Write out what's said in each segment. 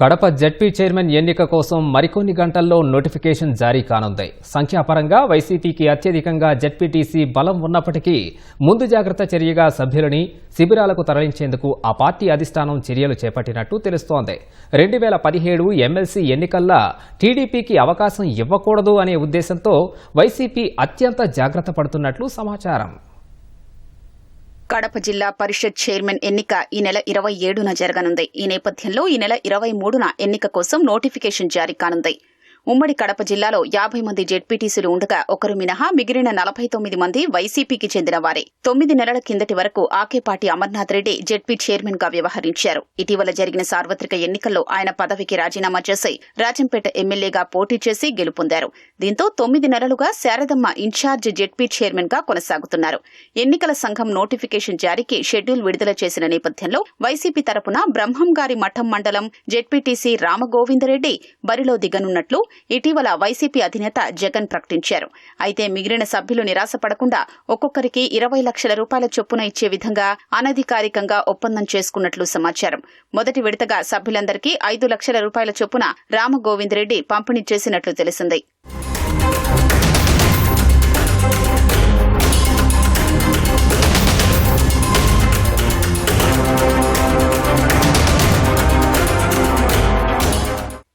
Kadapa ZP chairman ఎన్నిక కోసం మరికొన్ని గంటల్లో నోటిఫికేషన్ జారీ కానుంది. సంఖ్యాపరంగా వైసీపీకి అత్యధికంగా జడ్పీటీసీ బలం ఉన్నప్పటికీ ముందు జాగ్రత్త చర్యగా సభ్యులని శిబిరాలకు తరలించేందుకు ఆ పార్టీ అధిష్టానం చర్యలు చేపట్టినట్టు తెలుస్తోంది. రెండు వేల పదిహేడు ఎమ్మెల్సీ ఎన్నికల్లా టీడీపీకి అవకాశం ఇవ్వకూడదు అనే ఉద్దేశంతో వైసీపీ అత్యంత జాగ్రత్త పడుతున్నట్లు సమాచారం. కడప జిల్లా పరిషత్ చైర్మన్ ఎన్నిక ఈ నెల ఇరవై ఏడున జరగనుంది. ఈ నేపథ్యంలో ఈ నెల ఇరవై మూడున ఎన్నిక కోసం నోటిఫికేషన్ జారీ కానుంది. ఉమ్మడి కడప జిల్లాలో యాభై మంది జెడ్పీటీసీలు ఉండగా ఒకరు మినహా మిగిలిన నలభై తొమ్మిది మంది వైసీపీకి చెందిన వారే. తొమ్మిది నెలల కిందటి వరకు ఆకేపాటి అమర్నాథ్ రెడ్డి జెడ్పీ చైర్మన్గా వ్యవహరించారు. ఇటీవల జరిగిన సార్వత్రిక ఎన్నికల్లో ఆయన పదవికి రాజీనామా చేసి రాజంపేట ఎమ్మెల్యేగా పోటీ చేసి గెలుపొందారు. దీంతో తొమ్మిది నెలలుగా శారదమ్మ ఇన్ఛార్జ్ జెడ్పీ చైర్మన్గా కొనసాగుతున్నారు. ఎన్నికల సంఘం నోటిఫికేషన్ జారీకి షెడ్యూల్ విడుదల చేసిన నేపథ్యంలో వైసీపీ తరపున బ్రహ్మంగారి మఠం మండలం జెడ్పీటీసీ రామగోవిందరెడ్డి బరిలో దిగనున్నట్లు ఇటీవల వైసీపీ అధినేత జగన్ ప్రకటించారు. అయితే మిగిలిన సభ్యులు నిరాశపడకుండా ఒక్కొక్కరికి ఇరవై లక్షల రూపాయల చొప్పున ఇచ్చే విధంగా అనధికారికంగా ఒప్పందం చేసుకున్నట్లు సమాచారం. మొదటి విడతగా సభ్యులందరికీ ఐదు లక్షల రూపాయల చొప్పున రామగోవింద్ రెడ్డి పంపిణీ చేసినట్లు తెలిసింది.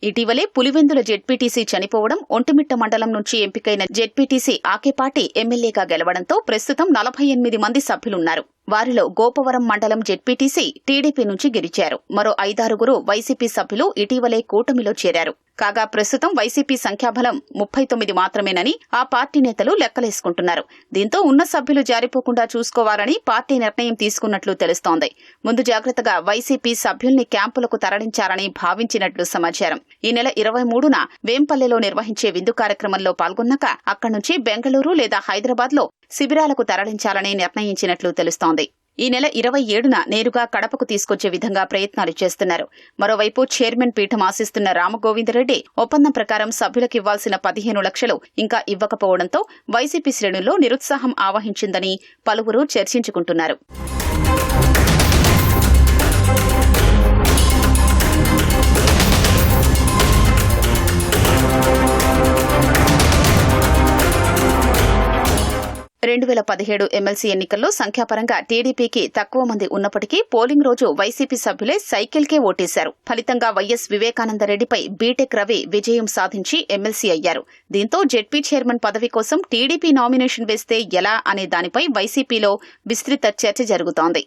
ఇటీవలే పులివెందుల జెడ్పీటీసీ చనిపోవడం ఒంటిమిట్ట మండలం నుంచి ఎంపికైన జెడ్పీటీసీ ఆకేపాటి ఎమ్మెల్యేగా గెలవడంతో ప్రస్తుతం నలభై ఎనిమిది మంది సభ్యులున్నారు. వారిలో గోపవరం మండలం జెడ్పీటీసీ టీడీపీ నుంచి గెలిచారు. మరో ఐదారుగురు వైసీపీ సభ్యులు ఇటీవలే కూటమిలో చేరారు. కాగా ప్రస్తుతం వైసీపీ సంఖ్యాబలం ముప్పై తొమ్మిది మాత్రమేనని ఆ పార్టీ నేతలు లెక్కలేసుకుంటున్నారు. దీంతో ఉన్న సభ్యులు జారిపోకుండా చూసుకోవాలని పార్టీ నిర్ణయం తీసుకున్నట్లు తెలుస్తోంది. ముందు జాగ్రత్తగా వైసీపీ సభ్యుల్ని క్యాంపులకు తరలించాలని భావించినట్లు సమాచారం. ఈ నెల ఇరవై మూడున వేంపల్లెలో నిర్వహించే విందు కార్యక్రమంలో పాల్గొన్నాక అక్కడి నుంచి బెంగళూరు లేదా హైదరాబాద్లో శిబిరాలకు తరలించాలని నిర్ణయించినట్లు తెలుస్తోంది. ఈ నెల ఇరవై ఏడున నేరుగా కడపకు తీసుకొచ్చే విధంగా ప్రయత్నాలు చేస్తున్నారు. మరోవైపు చైర్మన్ పీఠం ఆశిస్తున్న రామగోవిందరెడ్డి ఒప్పందం ప్రకారం సభ్యులకు ఇవ్వాల్సిన పదిహేను లక్షలు ఇంకా ఇవ్వకపోవడంతో వైసీపీ శ్రేణుల్లో నిరుత్సాహం ఆవహించిందని పలువురు చర్చించుకుంటున్నారు. రెండు వేల పదిహేడు ఎమ్మెల్సీ ఎన్నికల్లో సంఖ్యాపరంగా టీడీపీకి తక్కువ మంది ఉన్నప్పటికీ పోలింగ్ రోజు వైసీపీ సభ్యులే సైకిల్కే ఓటేశారు. ఫలితంగా వైఎస్ వివేకానందరెడ్డిపై బీటెక్ రవి విజయం సాధించి ఎమ్మెల్సీ అయ్యారు. దీంతో జెడ్పీ చైర్మన్ పదవి కోసం టీడీపీ నామినేషన్ వేస్తే ఎలా అనే దానిపై వైసీపీలో విస్తృత చర్చ జరుగుతోంది.